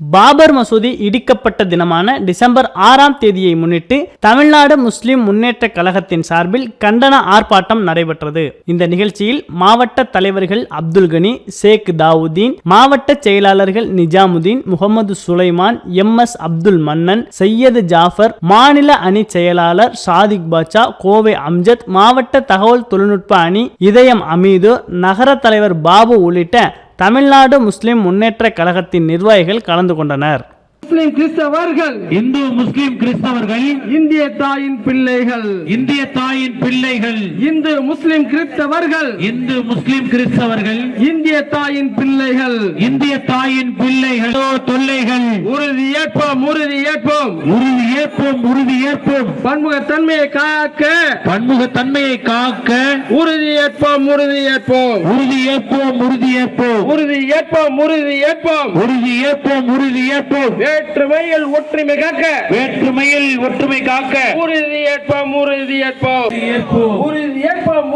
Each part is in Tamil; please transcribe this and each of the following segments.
பாபர் மசூதி இடிக்கப்பட்ட தினமான டிசம்பர் ஆறாம் தேதியை முன்னிட்டு தமிழ்நாடு முஸ்லிம் முன்னேற்ற கழகத்தின் சார்பில் கண்டன ஆர்ப்பாட்டம் நடைபெற்றது. இந்த நிகழ்ச்சியில் மாவட்ட தலைவர்கள் அப்துல் கனி ஷேக் தாவுதீன் மாவட்ட செயலாளர்கள் நிஜாமுதீன் முகமது சுலைமான் எம் எஸ் அப்துல் மன்னன் சையது ஜாஃபர் மாநில அணி செயலாளர் சாதிக் பாட்சா கோவை அம்ஜத் மாவட்ட தகவல் தொழில்நுட்ப அணி இதயம் அமீது நகர தலைவர் பாபு உள்ளிட்ட தமிழ்நாடு முஸ்லிம் முன்னேற்ற கழகத்தின் நிர்வாகிகள் கலந்து கொண்டனர். முஸ்லிம் கிறிஸ்தவர்கள் இந்து முஸ்லிம் கிறிஸ்தவர்கள் இந்திய தாயின் பிள்ளைகள் இந்திய தாயின் பிள்ளைகள் இந்து முஸ்லிம் கிறிஸ்தவர்கள் இந்து முஸ்லிம் கிறிஸ்தவர்கள் இந்திய தாயின் பிள்ளைகள். இந்திய தாயின் பிள்ளைகள் தொல்லைகள். உறுதி ஏற்போம் உறுதி ஏற்போம். உறுதி ஏற்போம் உறுதி ஏற்போம். பன்முகத்தன்மையை காக்க. பன்முக தன்மையை காக்க. உறுதி ஏற்போம் உறுதி ஏற்போம். உறுதி ஏற்போம் உறுதி ஏற்போம். உறுதி ஏற்போம் உறுதி ஏற்போம். உறுதி ஏற்போம் உறுதி ஏற்போம். வேற்றுமையில் ஒற்றுமை காக்க. வேற்றுமையில் ஒற்றுமை காக்க. உறுதி ஏற்போம் உறுதி ஏற்போம். உறுதி ஏற்போம். உறுதி ஏற்போம்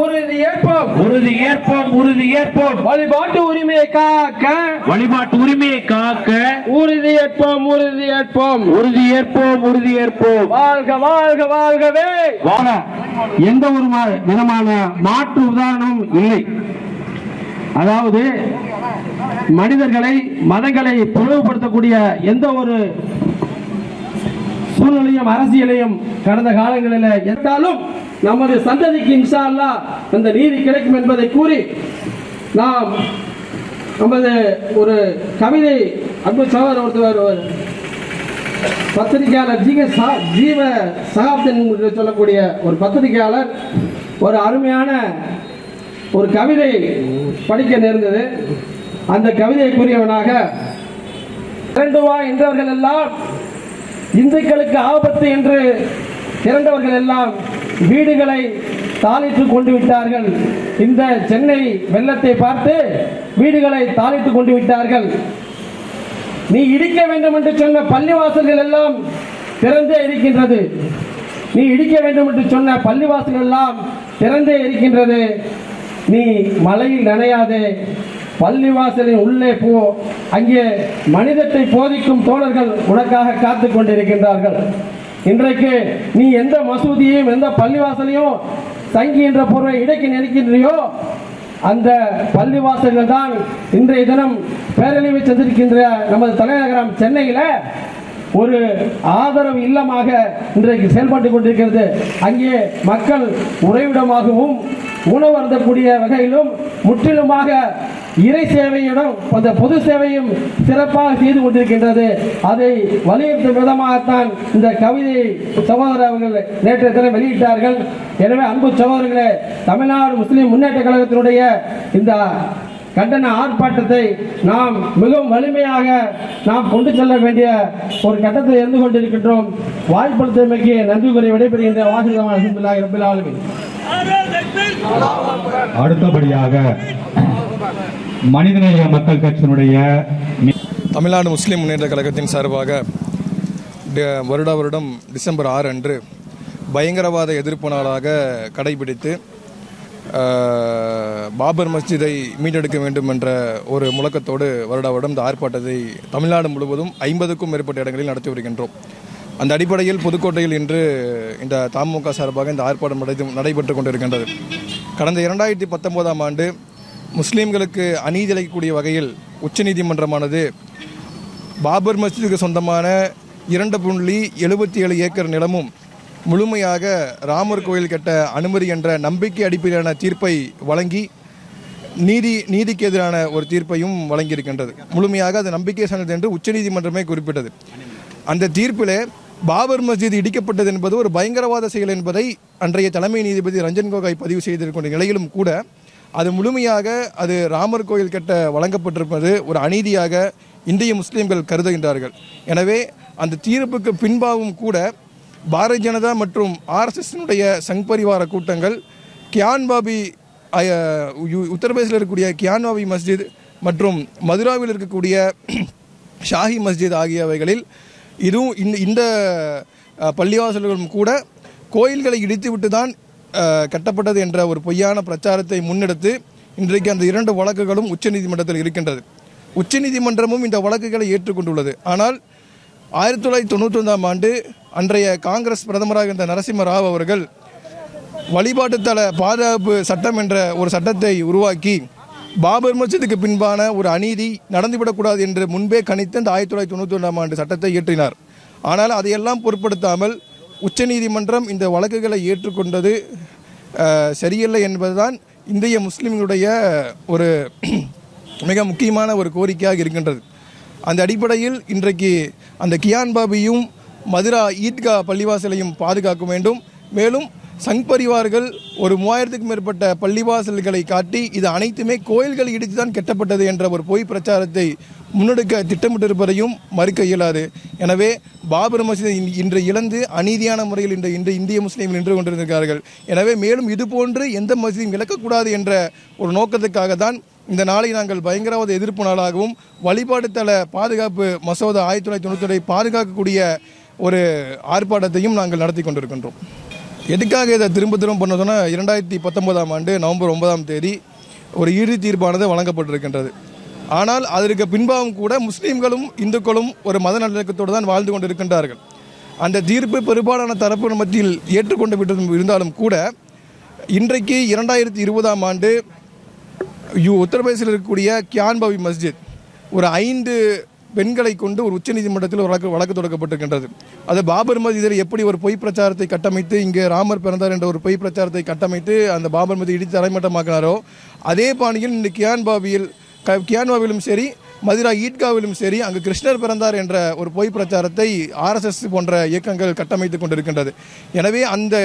உறுதி ஏற்போம். உறுதி ஏற்போம் வழிபாட்டு உரிமையை காக்க. வழிபாட்டு உரிமையை காக்க. உறுதி ஏற்போம் உறுதி ஏற்போம். உறுதி ஏற்போம் உறுதி ஏற்போம். வாழ்க வாழ்க வாழ்கவே. எந்த ஒரு விதமான மாற்று உதாரணமும் இல்லை. அதாவது மனிதர்களை மதங்களை பிளவுபடுத்தக்கூடிய எந்த ஒரு சூழ்நிலையும் அரசியலையும் கடந்த காலங்களில் எத்தாலும் நமது சந்ததிக்கு இன்ஷா அல்லாஹ் அந்த நீதி கிடைக்கும் என்பதை கூறி நாம் நமது ஒரு கவிதை அன்பு சகோதரர் ஒருத்தவர் ஒரு பத்திரிகையாளர் ஜீவ சா- ஜீவ சகாப்தன் என்று சொல்லக்கூடிய ஒரு பத்திரிகையாளர் ஒரு அருமையான ஒரு கவிதை படிக்க நேர்ந்தது. அந்த கவிதையை கூறியவனாக திரண்டுவா என்றவர்கள் எல்லாம் இந்துக்களுக்கு ஆபத்து என்று திரண்டவர்கள் எல்லாம் வீடுகளை தாளிட்டு கொண்டு விட்டார்கள். இந்த சென்னை வெள்ளத்தை பார்த்து வீடுகளை தாளிட்டு கொண்டு விட்டார்கள். நீ இடிக்க வேண்டும் என்று சொன்ன பள்ளிவாசல்கள் எல்லாம் திறந்தே இருக்கின்றது. நீ இடிக்க வேண்டும் என்று சொன்ன பள்ளிவாசல்கள் எல்லாம் திறந்தே இருக்கின்றது. நீ மலையில் நனையாதே பள்ளிவாசலின் உள்ளே போ. அங்கே மனிதத்தை போதிக்கும் தோழர்கள் உனக்காக காத்து கொண்டிருக்கின்றார்கள். இன்றைக்கு நீ எந்த மசூதியையும் எந்த பள்ளிவாசலையும் தங்கி என்ற பொருளை இடைக்கு நினைக்கின்றியோ அந்த பள்ளிவாசல்கள் தான் இன்றைய தினம் பேரழிவை சந்திருக்கின்ற நமது தலைநகரம் சென்னையில் ஒரு ஆதரவு இல்லமாக இன்றைக்கு செயல்பட்டு கொண்டிருக்கிறது. அங்கே மக்கள் உறைவிடமாகவும் உணவு அருந்தக்கூடிய வகையிலும் முற்றிலுமாக இறை சேவையிடம் அந்த பொது சேவையும் சிறப்பாக செய்து கொண்டிருக்கின்றது. அதை வலியுறுத்தும் விதமாகத்தான் இந்த கவிதை சகோதரர் அவர்கள் நேற்றைய தினம் வெளியிட்டார்கள். எனவே அன்பு சகோதரர்களே தமிழ்நாடு முஸ்லிம் முன்னேற்ற கழகத்தினுடைய இந்த கண்டன ஆர்ப்பாட்டத்தை நாம் மிகவும் வலிமையாக நாம் கொண்டு செல்ல வேண்டிய ஒரு கட்டத்தில் இருந்து கொண்டிருக்கின்றோம். வாய்ப்படுத்தமைக்கு நன்றி கூறி விடைபெறுகின்ற வாசிதமான ரபில் ஆலமீன். அடுத்தபடியாக மனிதநேய மக்கள் கட்சியினுடைய தமிழ்நாடு முஸ்லிம் முன்னேற்ற கழகத்தின் சார்பாக வருடா வருடம் டிசம்பர் ஆறு அன்று பயங்கரவாத எதிர்ப்பு நாளாக கடைபிடித்து பாபர் மஸ்ஜிதை மீட்டெடுக்க வேண்டும் என்ற ஒரு முழக்கத்தோடு வருட வருடம் இந்த ஆர்ப்பாட்டத்தை தமிழ்நாடு முழுவதும் ஐம்பதுக்கும் மேற்பட்ட இடங்களில் நடத்தி வருகின்றோம். அந்த அடிப்படையில் புதுக்கோட்டையில் இன்று இந்த தமுக சார்பாக இந்த ஆர்ப்பாட்டம் நடை- நடைபெற்று கொண்டிருக்கின்றது. கடந்த இரண்டாயிரத்தி பத்தொன்பதாம் ஆண்டு முஸ்லீம்களுக்கு அநீதி அளிக்கக்கூடிய வகையில் உச்சநீதிமன்றமானது பாபர் மஸ்ஜிதுக்கு சொந்தமான இரண்டு புள்ளி எழுபத்தி ஏழு ஏக்கர் நிலமும் முழுமையாக ராமர் கோயில் கட்ட அனுமதி என்ற நம்பிக்கை அடிப்படையிலான தீர்ப்பை வழங்கி நீதி நீதிக்கு எதிரான ஒரு தீர்ப்பையும் வழங்கியிருக்கின்றது. முழுமையாக அது நம்பிக்கை சார்ந்தது என்று உச்சநீதிமன்றமே குறிப்பிட்டது. அந்த தீர்ப்பிலே பாபர் மஸ்ஜித் இடிக்கப்பட்டது என்பது ஒரு பயங்கரவாத செயல் என்பதை அன்றைய தலைமை நீதிபதி ரஞ்சன் கோகாய் பதிவு செய்திருக்கின்ற நிலையிலும் கூட அது முழுமையாக அது ராமர் கோயில் கட்ட வழங்கப்பட்டிருப்பது ஒரு அநீதியாக இந்திய முஸ்லீம்கள் கருதுகின்றார்கள். எனவே அந்த தீர்ப்புக்கு பின்பாகவும் கூட பாரதிய ஜனதா மற்றும் ஆர்எஸ்எஸ்னுடைய சங் பரிவார கூட்டங்கள் கியான் பாபி உத்தரப்பிரதேசில் இருக்கக்கூடிய கியான் பாபி மஸ்ஜித் மற்றும் மதுராவில் இருக்கக்கூடிய ஷாஹி மஸ்ஜித் ஆகியவைகளில் இதுவும் இந்த இந்த பள்ளிவாசல்களும் கூட கோயில்களை இடித்துவிட்டு தான் கட்டப்பட்டது என்ற ஒரு பொய்யான பிரச்சாரத்தை முன்னெடுத்து இன்றைக்கு அந்த இரண்டு வழக்குகளும் உச்சநீதிமன்றத்தில் இருக்கின்றது. உச்சநீதிமன்றமும் இந்த வழக்குகளை ஏற்றுக்கொண்டுள்ளது. ஆனால் ஆயிரத்தி தொள்ளாயிரத்தி தொண்ணூற்றி ஒன்றாம் ஆண்டு அன்றைய காங்கிரஸ் பிரதமராக இருந்த நரசிம்ம ராவ் அவர்கள் வழிபாட்டுத்தல பாதுகாப்பு சட்டம் என்ற ஒரு சட்டத்தை உருவாக்கி பாபர் மஸ்ஜிதுக்கு பின்பான ஒரு அநீதி நடந்துவிடக்கூடாது என்று முன்பே கணித்து அந்த ஆயிரத்தி தொள்ளாயிரத்தி தொண்ணூற்றி ஒன்றாம் ஆண்டு சட்டத்தை இயற்றினார். ஆனால் அதையெல்லாம் பொருட்படுத்தாமல் உச்சநீதிமன்றம் இந்த வழக்குகளை ஏற்றுக்கொண்டது சரியில்லை என்பதுதான் இந்திய முஸ்லிம்களுடைய ஒரு மிக முக்கியமான ஒரு கோரிக்கையாக இருக்கின்றது. அந்த அடிப்படையில் இன்றைக்கு அந்த கியான் பாபியும் மதுரா ஈத்கா பள்ளிவாசலையும் பாதுகாக்க வேண்டும். மேலும் சங் பரிவார்கள் ஒரு மூவாயிரத்துக்கும் மேற்பட்ட பள்ளிவாசல்களை காட்டி இது அனைத்துமே கோயில்கள் இடித்து தான் கெட்டப்பட்டது என்ற ஒரு பொய் பிரச்சாரத்தை முன்னெடுக்க திட்டமிட்டிருப்பதையும் மறுக்க இயலாது. எனவே பாபர் மசீதை இன்று இழந்து அநீதியான முறையில் இன்று இன்று இந்திய முஸ்லீம்கள் நின்று கொண்டிருக்கிறார்கள் எனவே மேலும் இதுபோன்று எந்த மசீதியும் இழக்கக்கூடாது என்ற ஒரு நோக்கத்துக்காக தான் இந்த நாளை நாங்கள் பயங்கரவாத எதிர்ப்பு நாளாகவும் வழிபாடு தள பாதுகாப்பு மசோதா ஆயிரத்தி தொள்ளாயிரத்தி தொண்ணூற்றி பாதுகாக்கக்கூடிய ஒரு ஆர்ப்பாட்டத்தையும் நாங்கள் நடத்தி கொண்டிருக்கின்றோம். எதுக்காக இதை திரும்ப திரும்ப பண்ணதுன்னா இரண்டாயிரத்தி பத்தொன்பதாம் ஆண்டு நவம்பர் ஒன்பதாம் தேதி ஒரு இறுதி தீர்ப்பானது வழங்கப்பட்டிருக்கின்றது. ஆனால் அதற்கு பின்பாகவும் கூட முஸ்லீம்களும் இந்துக்களும் ஒரு மத நல்லிணக்கத்தோடு தான் வாழ்ந்து கொண்டிருக்கின்றார்கள். அந்த தீர்ப்பு பெரும்பாலான தரப்பு மத்தியில் ஏற்றுக்கொண்டு விட்டு இருந்தாலும் கூட இன்றைக்கு இரண்டாயிரத்தி இருபதாம் ஆண்டு யூ உத்தரப்பிரதேசில் இருக்கக்கூடிய கியான்பவி மஸ்ஜித் ஒரு ஐந்து பெண்களை கொண்டு ஒரு உச்சநீதிமன்றத்தில் ஒரு வழக்கு வழக்கு தொடக்கப்பட்டிருக்கின்றது. அது பாபர் மஸ்ஜிதில் எப்படி ஒரு பொய் பிரச்சாரத்தை கட்டமைத்து இங்கே ராமர் பிறந்தார் என்ற ஒரு பொய் பிரச்சாரத்தை கட்டமைத்து அந்த பாபர் மசீதி இடித்து தரைமட்டமாக்கினாரோ அதே பாணியில் இந்த கியான்பாவியில் க கியான்பாவிலும் சரி மதுரா ஈட்காவிலும் சரி அங்கு கிருஷ்ணர் பிறந்தார் என்ற ஒரு பொய் பிரச்சாரத்தை ஆர்எஸ்எஸ் போன்ற இயக்கங்கள் கட்டமைத்து கொண்டிருக்கின்றது. எனவே அந்த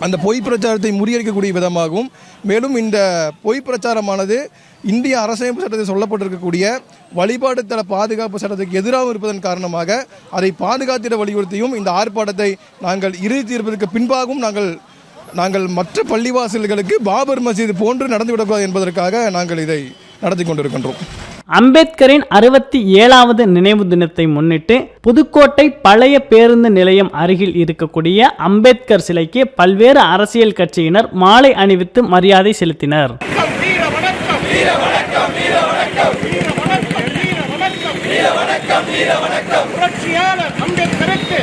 அந்த பொய் பிரச்சாரத்தை முறியடிக்கக்கூடிய விதமாகவும் மேலும் இந்த பொய் பிரச்சாரமானது இந்திய அரசமைப்பு சட்டத்தில் சொல்லப்பட்டிருக்கக்கூடிய வழிபாடு தள பாதுகாப்பு சட்டத்துக்கு எதிராகவும் இருப்பதன் காரணமாக அதை பாதுகாத்திட வலியுறுத்தியும் இந்த ஆர்ப்பாட்டத்தை நாங்கள் இறுதி தீர்ப்பதற்கு பின்பாகவும் நாங்கள் நாங்கள் மற்ற பள்ளிவாசல்களுக்கு பாபர் மசீது போன்று நடந்துவிடக்கூடாது என்பதற்காக நாங்கள் இதை நடத்தி கொண்டிருக்கின்றோம். அம்பேத்கரின் அறுபத்தி ஏழாவது நினைவு தினத்தை முன்னிட்டு புதுக்கோட்டை பழைய பேருந்து நிலையம் அருகில் இருக்கக்கூடிய அம்பேத்கர் சிலைக்கு பல்வேறு அரசியல் கட்சியினர் மாலை அணிவித்து மரியாதை செலுத்தினர்.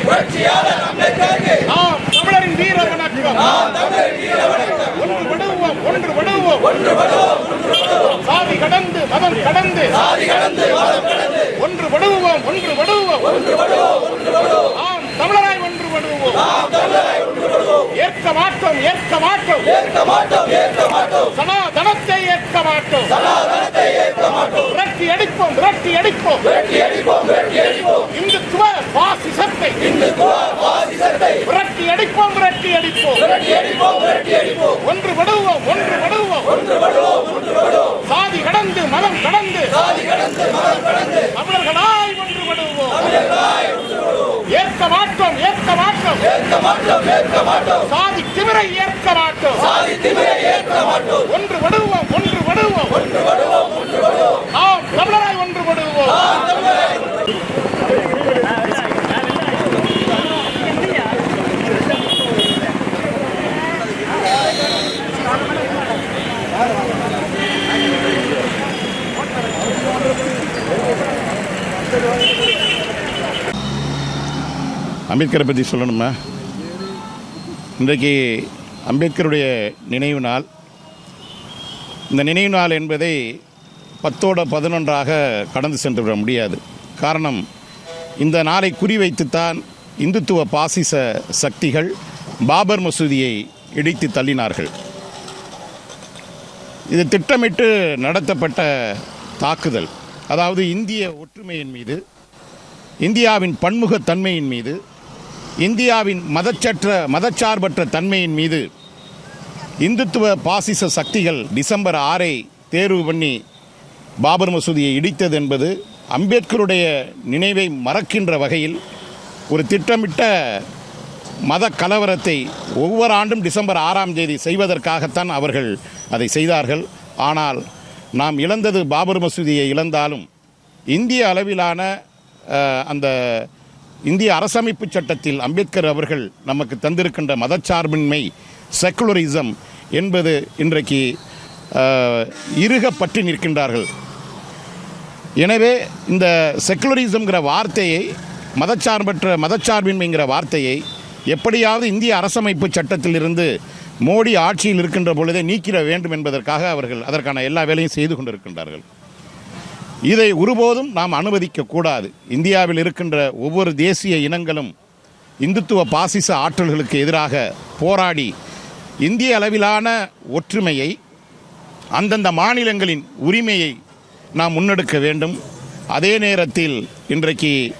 புரட்சியாளர் அம்பேத்கருக்கு நாம் தமிழரின் வீர வணக்கம். நாம் தமிழரின் வீர வணக்கம் ஒன்று விடுவோம். ஒன்று விடுவோம். ஒன்று விடுவோம் சாதி கடந்து மதம் கடந்து. சாதி கடந்து மதம் கடந்து. ஒன்று விடுவோம் ஒன்று விடுவோம். ஒன்று விடுவோம் ஒன்று விடுவோம். நாம் தமிழராய் ஒன்று விடுவோம். நாம் தமிழராய் ஒன்று விடுவோம். ஏற்க மாட்டோம் ஏற்க மாட்டோம். ஏற்க மாட்டோம் ஏற்க மாட்டோம். சனாதனத்தை ஏற்க மாட்டோம். சனாதனத்தை ஏற்க மாட்டோம். விரட்டி அடிப்போம் விரட்டி அடிப்போம். விரட்டி அடிப்போம் விரட்டி அடிப்போம். இந்துத்துவ பாசிசத்தை இந்துத்துவ பாசிசத்தை விரட்டி அடிப்போம் விரட்டி அடிப்போம். விரட்டி அடிப்போம் விரட்டி அடிப்போம். ஒன்று விடுவோம் ஒன்று விடுவோம். ஒன்று விடுவோம் ஒன்று விடுவோம். சாதி கடந்து மதம் கடந்து. சாதி கடந்து மதம் கடந்து. தமிழர்களாய் ஒன்று விடுவோம். தமிழர்களாய் ஒன்று விடுவோம். ஏற்க மாட்டோம் ஏற்க மாட்டோம். ஏற்க மாட்டோம் ஏற்க மாட்டோம். சாதி திமிரை ஏற்க மாட்டோம். சாதி திமிரை ஏற்க மாட்டோம். ஒன்று விடுவோம் ஒன்று விடுவோம். ஒன்று விடுவோம் ஒன்று விடுவோம். நாம் தமிழராய் ஒன்று விடுவோம். அம்பேத்கரை பற்றி சொல்லணுமா இன்றைக்கு அம்பேத்கருடைய நினைவு நாள். இந்த நினைவு நாள் என்பதை பத்தோட பதினொன்றாக கடந்து சென்று விட முடியாது. காரணம் இந்த நாளை குறிவைத்துத்தான் இந்துத்துவ பாசிச சக்திகள் பாபர் மசூதியை இடித்து தள்ளினார்கள். இது திட்டமிட்டு நடத்தப்பட்ட தாக்குதல். அதாவது இந்திய ஒற்றுமையின் மீது இந்தியாவின் பன்முகத்தன்மையின் மீது இந்தியாவின் மதச்சற்ற மதச்சார்பற்ற தன்மையின் மீது இந்துத்துவ பாசிச சக்திகள் டிசம்பர் ஆறை தேர்வு பண்ணி பாபர் மசூதியை இடித்தது என்பது அம்பேத்கருடைய நினைவை மறக்கின்ற வகையில் ஒரு திட்டமிட்ட மத கலவரத்தை ஒவ்வொரு ஆண்டும் டிசம்பர் ஆறாம் தேதி செய்வதற்காகத்தான் அவர்கள் அதை செய்தார்கள். ஆனால் நாம் இழந்தது பாபர் மசூதியை இழந்தாலும் இந்திய அளவிலான அந்த இந்திய அரசமைப்பு சட்டத்தில் அம்பேத்கர் அவர்கள் நமக்கு தந்திருக்கின்ற மதச்சார்பின்மை செக்குலரிசம் என்பது இன்றைக்கு அஹ், பற்றி நிற்கின்றார்கள். எனவே இந்த செக்குலரிசம்ங்கிற வார்த்தையை மதச்சார்பற்ற மதச்சார்பின்மைங்கிற வார்த்தையை எப்படியாவது இந்திய அரசமைப்பு சட்டத்திலிருந்து மோடி ஆட்சியில் இருக்கின்ற பொழுதே நீக்கிட வேண்டும் என்பதற்காக அவர்கள் அதற்கான எல்லா வேலையும் செய்து கொண்டிருக்கின்றார்கள். இதை ஒருபோதும் நாம் அனுமதிக்க கூடாது. இந்தியாவில் இருக்கின்ற ஒவ்வொரு தேசிய இனங்களும் இந்துத்துவ பாசிச ஆற்றல்களுக்கு எதிராக போராடி இந்திய அளவிலான ஒற்றுமையை அந்தந்த மாநிலங்களின் உரிமையை நாம் முன்னெடுக்க வேண்டும். அதே நேரத்தில் இன்றைக்கு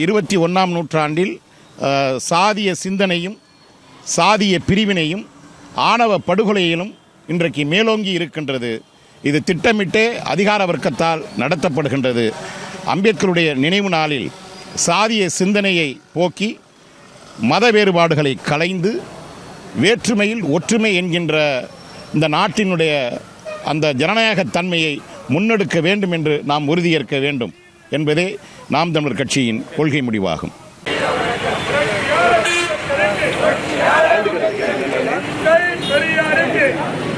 இருபத்தி ஒன்றாம் நூற்றாண்டில் சாதிய சிந்தனையும் சாதிய பிரிவினையும் ஆணவ படுகொலையிலும் இன்றைக்கு மேலோங்கி இருக்கின்றது. இது திட்டமிட்டே அதிகார வர்க்கத்தால் நடத்தப்படுகின்றது. அம்பேத்கருடைய நினைவு நாளில் சாதிய சிந்தனையை போக்கி மத வேறுபாடுகளை களைந்து வேற்றுமையில் ஒற்றுமை என்கின்ற இந்த நாட்டினுடைய அந்த ஜனநாயகத் தன்மையை முன்னெடுக்க வேண்டும் என்று நாம் உறுதியேற்க வேண்டும் என்பதே நாம் தமிழர் கட்சியின் கொள்கை முடிவாகும்.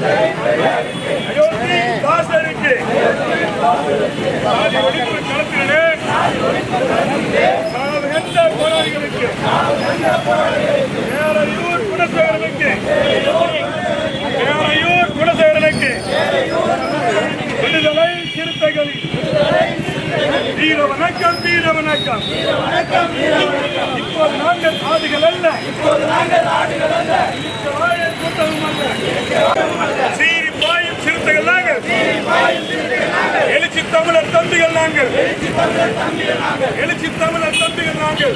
Okay. நாங்கள் எழுச்சி தமிழர் தம்பிகள் நாங்கள்.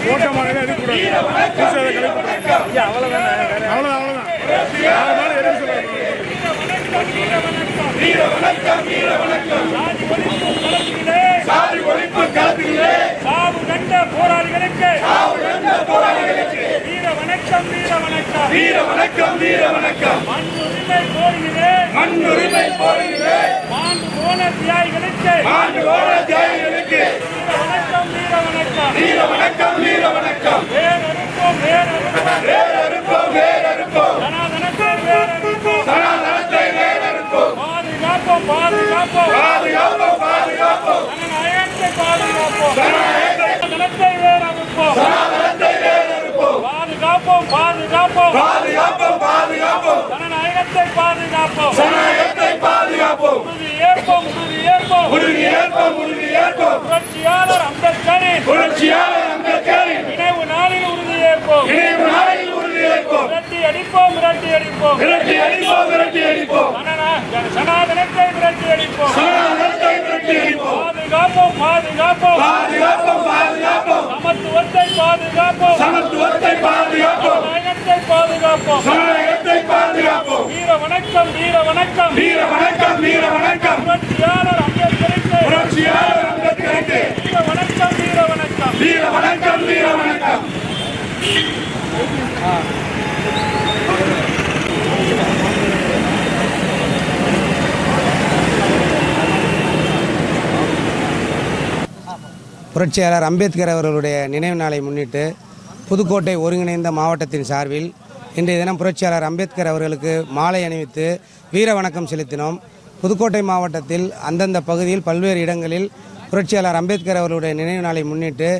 வீர வணக்கம் வீர வணக்கம். வீர வணக்கம். அவ்வளவுதான் அவ்வளவுதான் வீர வணக்கம். வீர வணக்கம். சாதி ஒழிப்பு சாவு கண்ட போராளிகளுக்கு. வீர வணக்கம் வீர வணக்கம். வீர வணக்கம் வீர வணக்கம் மண்ணுரிமை போரிலே மண்ணுரிமை போரிலே மாண்டு போன தியாகிகளுக்கு. மாண்டு போன தியாகிகளுக்கு வீர வணக்கம் வீர வணக்கம் வீர வணக்கம் வீர வணக்கம் வேறறுப்போம் வேறறுப்போம் வேறறுப்போம் வேறறுப்போம் சனாதனத்தை வேறறுப்போம் சனாதனத்தை வேறறுப்போம் பாதுகாப்போம் பாதுகாப்போம் பாதுகாப்போம் பாதுகாப்போம் ஜனநாயகத்தை பாதுகாப்போம் ஜனநாயகத்தை வேறறுப்போம் சனாதனத்தை வேறறுப்போம் பாதுகாப்போம் பாதுகாப்போம் பாதுகாப்போம் பாதுகாப்போம் ஜனநாயகத்தை பாதுகாப்போம். ஜனநாயகத்தை பாதுகாப்போம். ஏற்போம் ஏற்போம். ஏற்போம் ஏற்போம். புரட்சியாளர் அம்பேத்கரின் புரட்சியாளர் அம்பேத்கரின் நினைவு நாளில் உறுதி ஏற்போம். நினைவு நாளில் உறுதி ஏற்போம். விரட்டி அடிப்போம் விரட்டி அடிப்போம். விரட்டி அடிப்போம் விரட்டி அடிப்போம். சனாதனத்தை விரட்டி அடிப்போம். சனாதனத்தை விரட்டி அடிப்போம். பாதுகாப்போம் பாதுகாப்போம். பாதுகாப்போம் பாதுகாப்போம். சமத்துவத்தை பாதுகாப்போம். சமத்துவத்தை பாதுகாப்போம். ஜனநாயகத்தை பாதுகாப்போம். ஜனநாயகத்தை பாதுகாப்போம். வீர வணக்கம் வீர வணக்கம். வீர வணக்கம் வீர வணக்கம். புரட்சியாளர் அம்பேத்கருக்கு புரட்சியாளர் அம்பேத்கருக்கு வீர வணக்கம் வீர வணக்கம். வீர வணக்கம் வீர வணக்கம். புரட்சியாளர் அம்பேத்கர் அவர்களுடைய நினைவு நாளை முன்னிட்டு புதுக்கோட்டை ஒருங்கிணைந்த மாவட்டத்தின் சார்பில் இன்றைய தினம் புரட்சியாளர் அம்பேத்கர் அவர்களுக்கு மாலை அணிவித்து வீர வணக்கம் செலுத்தினோம். புதுக்கோட்டை மாவட்டத்தில் அந்தந்த பகுதியில் பல்வேறு இடங்களில் புரட்சியாளர் அம்பேத்கர் அவர்களுடைய நினைவு நாளை முன்னிட்டு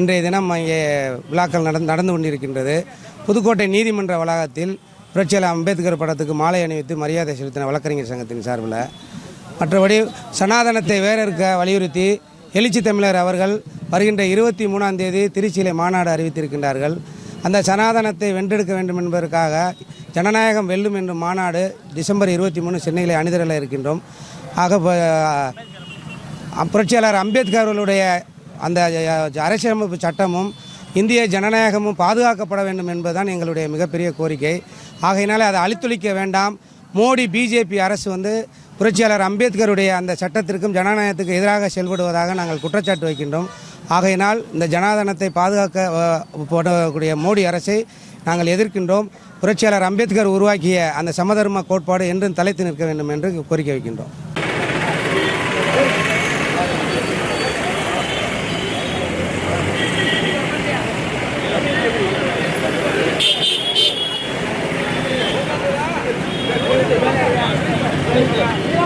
இன்றைய தினம் இங்கே விழாக்கள் நடந்து நடந்து கொண்டிருக்கின்றது. புதுக்கோட்டை நீதிமன்ற வளாகத்தில் புரட்சியாளர் அம்பேத்கர் படத்துக்கு மாலை அணிவித்து மரியாதை செலுத்தின வழக்கறிஞர் சங்கத்தின் சார்பில். மற்றபடி சனாதனத்தை வேற இருக்க வலியுறுத்தி எழுச்சி தமிழர் அவர்கள் வருகின்ற இருபத்தி மூணாம் தேதி திருச்சியிலே மாநாடு அறிவித்திருக்கின்றார்கள். அந்த சனாதனத்தை வென்றெடுக்க வேண்டும் என்பதற்காக ஜனநாயகம் வெல்லும் என்னும் மாநாடு டிசம்பர் இருபத்தி மூணு சென்னையில் அணிதிரல இருக்கின்றோம். ஆக புரட்சியாளர் அம்பேத்கர் அவர்களுடைய அந்த அரசியலமைப்பு சட்டமும் இந்திய ஜனநாயகமும் பாதுகாக்கப்பட வேண்டும் என்பதுதான் எங்களுடைய மிகப்பெரிய கோரிக்கை. ஆகையினால் அதை அழித்துளிக்க வேண்டாம். மோடி பிஜேபி அரசு வந்து புரட்சியாளர் அம்பேத்கருடைய அந்த சட்டத்திற்கும் ஜனநாயகத்துக்கு எதிராக செயல்படுவதாக நாங்கள் குற்றச்சாட்டு வைக்கின்றோம். ஆகையினால் இந்த ஜனாதனத்தை பாதுகாக்க போடக்கூடிய மோடி அரசை நாங்கள் எதிர்க்கின்றோம். புரட்சியாளர் அம்பேத்கர் உருவாக்கிய அந்த சமதர்ம கோட்பாடு என்றும் தலைத்து நிற்க வேண்டும் என்று கோரிக்கை வைக்கின்றோம்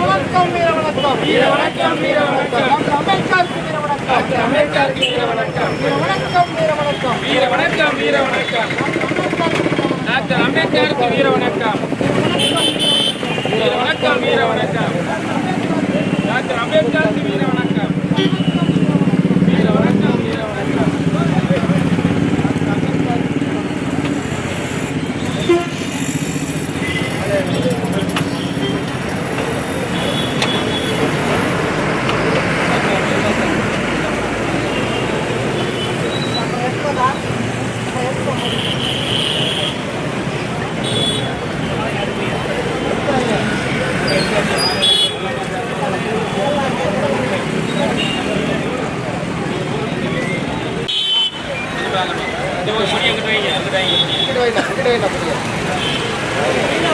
வணக்கம் வீர வணக்கம் வீர வணக்கம் வீர வணக்கம் அம்பேத்கருக்கு வீர வணக்கம் அம்பேத்கருக்கு வீர வணக்கம் வீர வணக்கம் வீர வணக்கம் வீர வணக்கம் வீர வணக்கம் டாக்டர் அம்பேத்கருக்கு வீர வணக்கம் வீர வணக்கம் வீர வணக்கம் டாக்டர் அம்பேத்கருக்கு வீர வணக்கம் வீர வணக்கம் வீர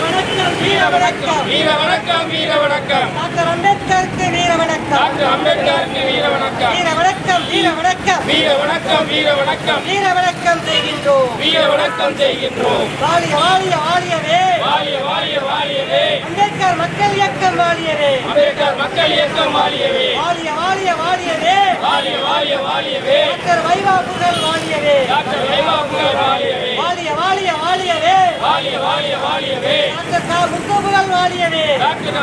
வணக்கம் வீர வணக்கம் வீர வணக்கம் வீர வணக்கம் டாக்டர் அம்பேத்கருக்கு வீர வணக்கம் டாக்டர் அம்பேத்கருக்கு வீர வணக்கம் வீர வணக்கம் வீர வணக்கம். வீர வணக்கம் வீர வணக்கம். வீர வணக்கம் செய்கின்றோம். வீர வணக்கம் செய்கின்றோம். வாழிய வாழிய வாழியவே வாழிய வாழிய வாழியவே அம்பேத்கர் மக்கள் இயக்கம் வாழியவே அம்பேத்கர் மக்கள் இயக்கம் வாழியவே வாழிய வாழிய வாழியவே வாழிய வாழிய வாழியவே டாக்டர் வைவா புகழ் வாழியவே டாக்டர் வைவா புகழ் வாழியவே வாழிய வாழிய வாழியவே வாழிய வாழிய வாழியவே டாக்டர் கா முத்து புகழ் வாழியவே டாக்டர்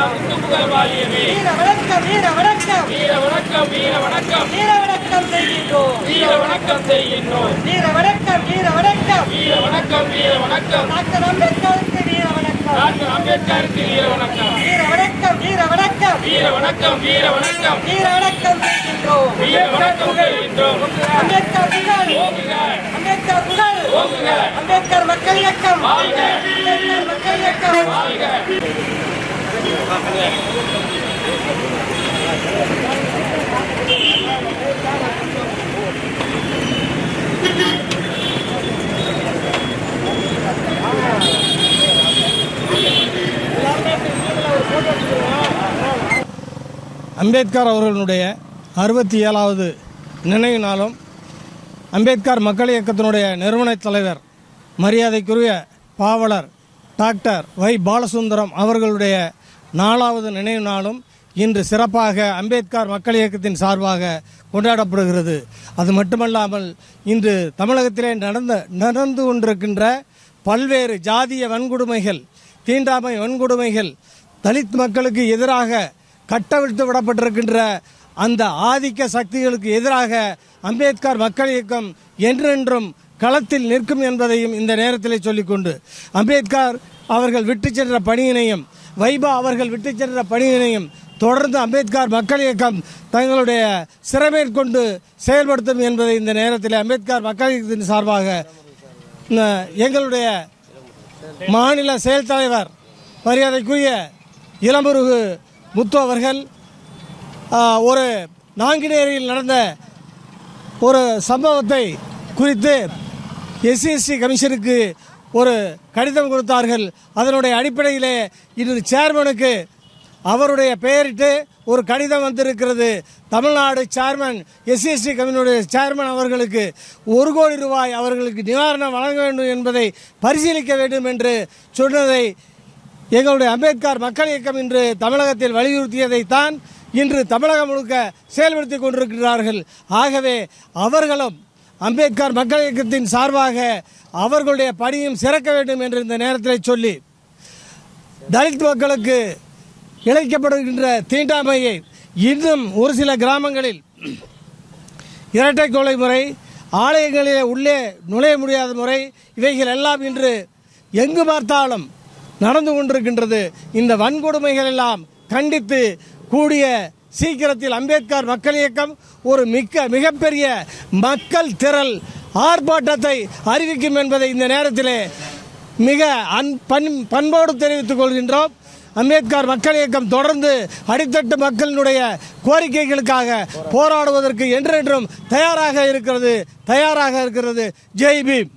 வீர வணக்கம் வீர வணக்கம். வீர வணக்கம் வீர வணக்கம். வீர வணக்கம் செய்கின்றோம். வீர வணக்கம் செய்கின்றோம். வீர வணக்கம் வீர வணக்கம். வீர வணக்கம் வீர வணக்கம். டாக்டர் அம்பேத்கருக்கு வீர டாக்டர் அம்பேத்கருக்கு வீர வணக்கம். வீர வணக்கம் வீர வணக்கம். வீர வணக்கம் வீர வணக்கம். வீர வணக்கம் செய்கின்றோம். வீர வணக்கம் செய்கின்றோம். அம்பேத்கர் புகழ். அம்பேத்கர் புகழ். அம்பேத்கர் மக்கள் இயக்கம். வாழ்க. அம்பேத்கர் மக்கள் இயக்கம். வாழ்க. அம்பேத்கர் அவர்களுடைய அறுபத்தி ஏழாவது நினைவு நாளும் அம்பேத்கர் மக்கள் இயக்கத்தினுடைய நிறுவனத் தலைவர் மரியாதைக்குரிய பாவலர் டாக்டர் வை. பாலசுந்தரம் அவர்களுடைய நாலாவது நினைவு நாளும் இன்று சிறப்பாக அம்பேத்கர் மக்கள் இயக்கத்தின் சார்பாக கொண்டாடப்படுகிறது. அது மட்டுமல்லாமல் இன்று தமிழகத்திலே நடந்த நடந்து கொண்டிருக்கின்ற பல்வேறு ஜாதிய வன்கொடுமைகள் தீண்டாமை வன்கொடுமைகள் தலித் மக்களுக்கு எதிராக கட்டவிழ்த்து விடப்பட்டிருக்கின்ற அந்த ஆதிக்க சக்திகளுக்கு எதிராக அம்பேத்கர் மக்கள் இயக்கம் என்றென்றும் களத்தில் நிற்கும் என்பதையும் இந்த நேரத்தில் சொல்லிக்கொண்டு அம்பேத்கர் அவர்கள் விட்டு சென்ற பணியினையும் வைபா அவர்கள் விட்டு சென்ற பணியினையும் தொடர்ந்து அம்பேத்கர் மக்கள் இயக்கம் தங்களுடைய சிறமேற்கொண்டு செயல்படுத்தும் என்பதை இந்த நேரத்தில் அம்பேத்கர் மக்கள் இயக்கத்தின் சார்பாக எங்களுடைய மாநில செயல் தலைவர் மரியாதைக்குரிய இளமுருகு முத்து அவர்கள் ஒரு நாங்குநேரியில் நடந்த ஒரு சம்பவத்தை குறித்து எஸ்சிஎஸ்டி கமிஷனுக்கு ஒரு கடிதம் கொடுத்தார்கள். அதனுடைய அடிப்படையிலே இன்று சேர்மனுக்கு அவருடைய பெயரிட்டு ஒரு கடிதம் வந்திருக்கிறது. தமிழ்நாடு சேர்மன் எஸ்சிஎஸ்டி கமிஷனுடைய சேர்மன் அவர்களுக்கு ஒரு கோடி ரூபாய் அவர்களுக்கு நிவாரணம் வழங்க வேண்டும் என்பதை பரிசீலிக்க வேண்டும் என்று சொன்னதை எங்களுடைய அம்பேத்கர் மக்கள் இயக்கம் இன்று தமிழகத்தில் வலியுறுத்தியதைத்தான் இன்று தமிழகம் முழுக்க செயல்படுத்தி கொண்டிருக்கிறார்கள். ஆகவே அவர்களும் அம்பேத்கர் மக்கள் இயக்கத்தின் சார்பாக அவர்களுடைய பணியும் சிறக்க வேண்டும் என்று இந்த நேரத்தில் சொல்லி தலித் மக்களுக்கு இழைக்கப்படுகின்ற தீண்டாமையை இன்னும் ஒரு சில கிராமங்களில் இரட்டை கொலை முறை ஆலயங்களிலே உள்ளே நுழைய முடியாத முறை இவைகள் எல்லாம் இன்று எங்கு பார்த்தாலும் நடந்து கொண்டிருக்கின்றது. இந்த வன்கொடுமைகள் எல்லாம் கண்டித்து கூடிய சீக்கிரத்தில் அம்பேத்கர் மக்கள் இயக்கம் ஒரு மிக்க மிகப்பெரிய மக்கள் திரள் ஆர்ப்பாட்டத்தை அறிவிக்கும் என்பதை இந்த நேரத்திலே மிக அன் பண் பண்போடு தெரிவித்துக் கொள்கின்றோம். அம்பேத்கர் மக்கள் இயக்கம் தொடர்ந்து அடித்தட்டு மக்களினுடைய கோரிக்கைகளுக்காக போராடுவதற்கு என்றென்றும் தயாராக இருக்கிறது தயாராக இருக்கிறது. ஜெய் பீம்.